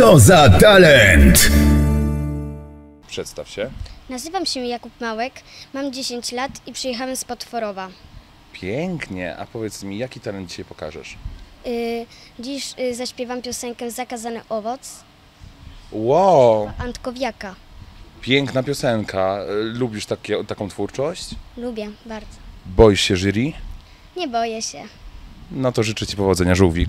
Co za talent! Przedstaw się. Nazywam się Jakub Małek, mam 10 lat i przyjechałem z Potworowa. Pięknie. A powiedz mi, jaki talent dzisiaj pokażesz? Y, dziś y, zaśpiewam piosenkę Zakazany owoc Wow, Antkowiaka. piękna piosenka. Y, Lubisz takie, taką twórczość? Lubię bardzo. Boisz się jury? Nie boję się. No to życzę Ci powodzenia, żółwik.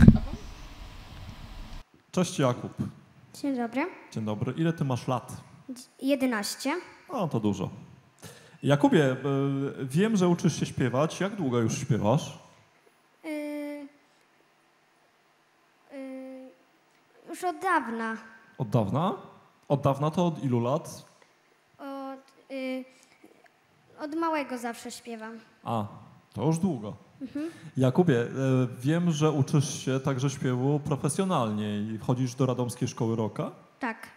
Cześć Jakub. Dzień dobry. Dzień dobry. Ile ty masz lat? 11. O, to dużo. Jakubie, e, wiem, że uczysz się śpiewać. Jak długo już śpiewasz? Yy, yy, już od dawna. Od dawna? Od dawna to od ilu lat? Od, yy, od małego zawsze śpiewam. A, to już długo. Jakubie, e, wiem, że uczysz się także śpiewu profesjonalnie i chodzisz do Radomskiej Szkoły Roka. Tak.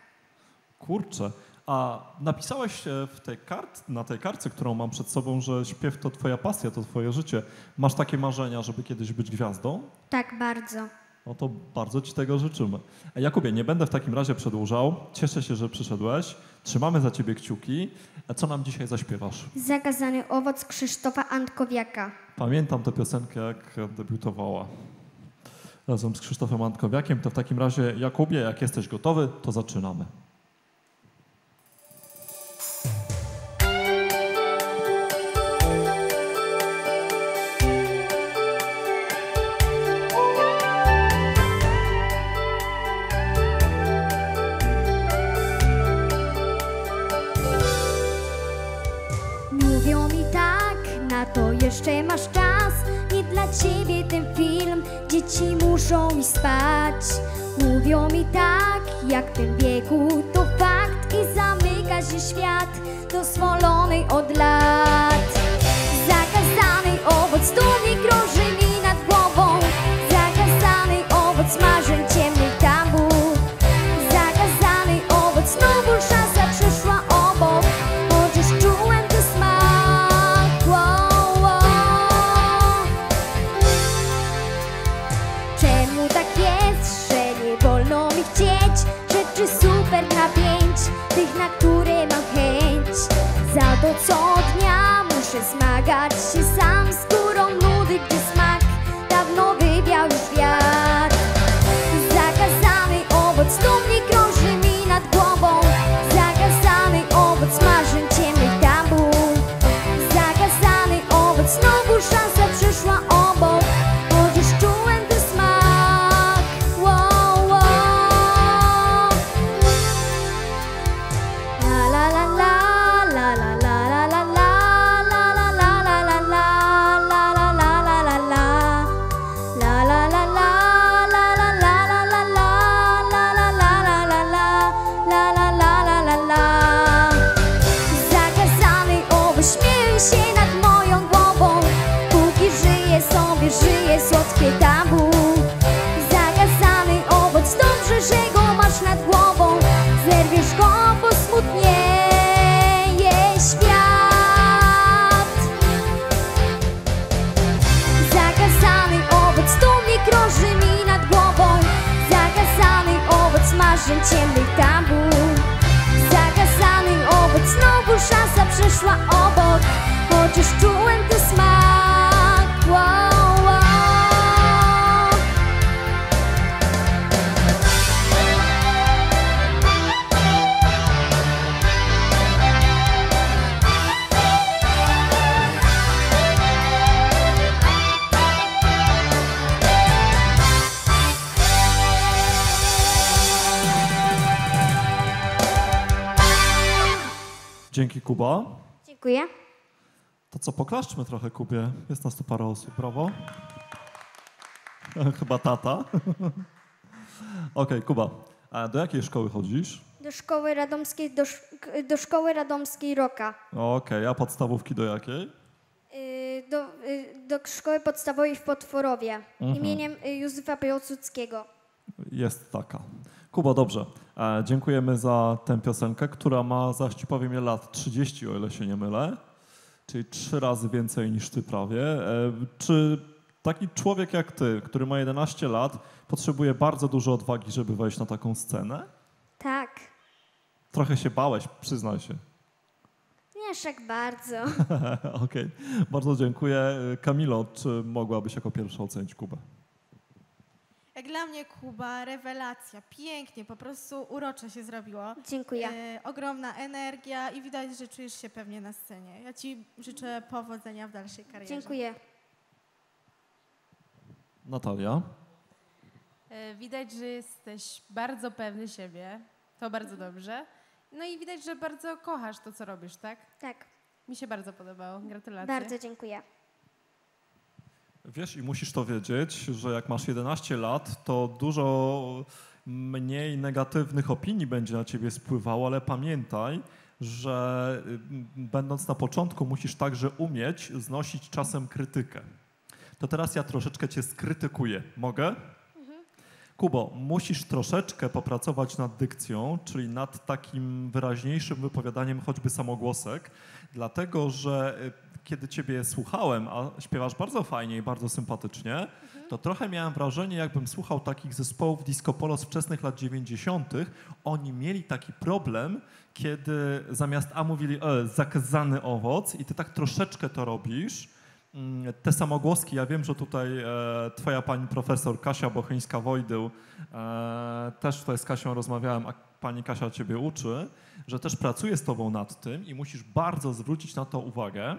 Kurczę. A napisałeś e, w tej kart, na tej kartce, którą mam przed sobą, że śpiew to twoja pasja, to twoje życie. Masz takie marzenia, żeby kiedyś być gwiazdą? Tak, bardzo. No to bardzo Ci tego życzymy. E, Jakubie, nie będę w takim razie przedłużał. Cieszę się, że przyszedłeś. Trzymamy za Ciebie kciuki. A co nam dzisiaj zaśpiewasz? Zakazany owoc Krzysztofa Antkowiaka. Pamiętam tę piosenkę, jak debiutowała razem z Krzysztofem Antkowiakiem. To w takim razie, Jakubie, jak jesteś gotowy, to zaczynamy. Mówią mi tak, to jeszcze masz czas. Nie dla ciebie ten film, dzieci muszą mi spać. Mówią mi tak, jak w tym wieku to fakt i zamyka się świat dozwolony od lat. Przyszła obok Chociaż czułem Dzięki, Kuba. Dziękuję. To co, poklaszczmy trochę Kubie. Jest nas tu parę osób, brawo. Chyba tata. Okej, Kuba. A do jakiej szkoły chodzisz? Do szkoły radomskiej, do, do szkoły radomskiej Roka. Okej, a podstawówki do jakiej? Y, Do, y, do szkoły podstawowej w Potworowie imieniem y, Józefa Piłsudskiego. Jest taka. Kuba, dobrze. E, dziękujemy za tę piosenkę, która ma, zaś powiem, je lat 30, o ile się nie mylę. Czyli trzy razy więcej niż ty prawie. E, czy Taki człowiek jak ty, który ma 11 lat, potrzebuje bardzo dużo odwagi, żeby wejść na taką scenę? Tak, Trochę się bałeś, przyznaj się. nie aż tak bardzo. Okej, bardzo dziękuję. Kamilo, czy mogłabyś jako pierwsza ocenić Kubę? Dla mnie Kuba, rewelacja, pięknie, po prostu urocze się zrobiło. Dziękuję. E, ogromna energia i widać, że czujesz się pewnie na scenie. Ja Ci życzę powodzenia w dalszej karierze. Dziękuję. Natalia? E, Widać, że jesteś bardzo pewny siebie. To bardzo dobrze. No i widać, że bardzo kochasz to, co robisz, tak? Tak, Mi się bardzo podobało. Gratulacje. bardzo dziękuję. Wiesz i musisz to wiedzieć, że jak masz 11 lat, to dużo mniej negatywnych opinii będzie na ciebie spływało, ale pamiętaj, że y, będąc na początku musisz także umieć znosić czasem krytykę. To teraz ja troszeczkę cię skrytykuję. Mogę? Kubo, musisz troszeczkę popracować nad dykcją, czyli nad takim wyraźniejszym wypowiadaniem choćby samogłosek, dlatego że y, kiedy ciebie słuchałem, a śpiewasz bardzo fajnie i bardzo sympatycznie, to trochę miałem wrażenie, jakbym słuchał takich zespołów disco polo z wczesnych lat 90. Oni mieli taki problem, kiedy zamiast A mówili e, zakazany owoc i ty tak troszeczkę to robisz, Te samogłoski, ja wiem, że tutaj e, twoja pani profesor Kasia Bocheńska-Wojdył, e, też tutaj z Kasią rozmawiałem, a pani Kasia ciebie uczy, że też pracuje z tobą nad tym i musisz bardzo zwrócić na to uwagę,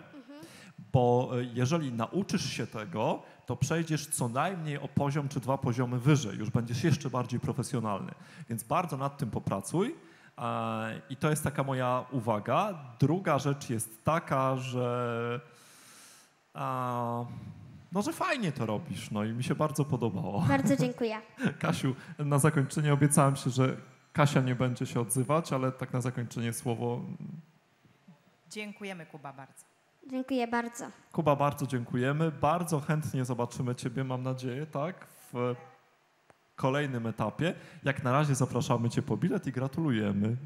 bo e, jeżeli nauczysz się tego, to przejdziesz co najmniej o poziom czy dwa poziomy wyżej, już będziesz jeszcze bardziej profesjonalny. Więc bardzo nad tym popracuj. e, I to jest taka moja uwaga. Druga rzecz jest taka, że a, no, że fajnie to robisz, no i mi się bardzo podobało. Bardzo dziękuję. Kasiu, na zakończenie obiecałem się, że Kasia nie będzie się odzywać, ale tak na zakończenie słowo. Dziękujemy Kuba bardzo. Dziękuję bardzo. Kuba, bardzo dziękujemy. Bardzo chętnie zobaczymy Ciebie, mam nadzieję, tak, w kolejnym etapie. Jak na razie zapraszamy Cię po bilet i gratulujemy.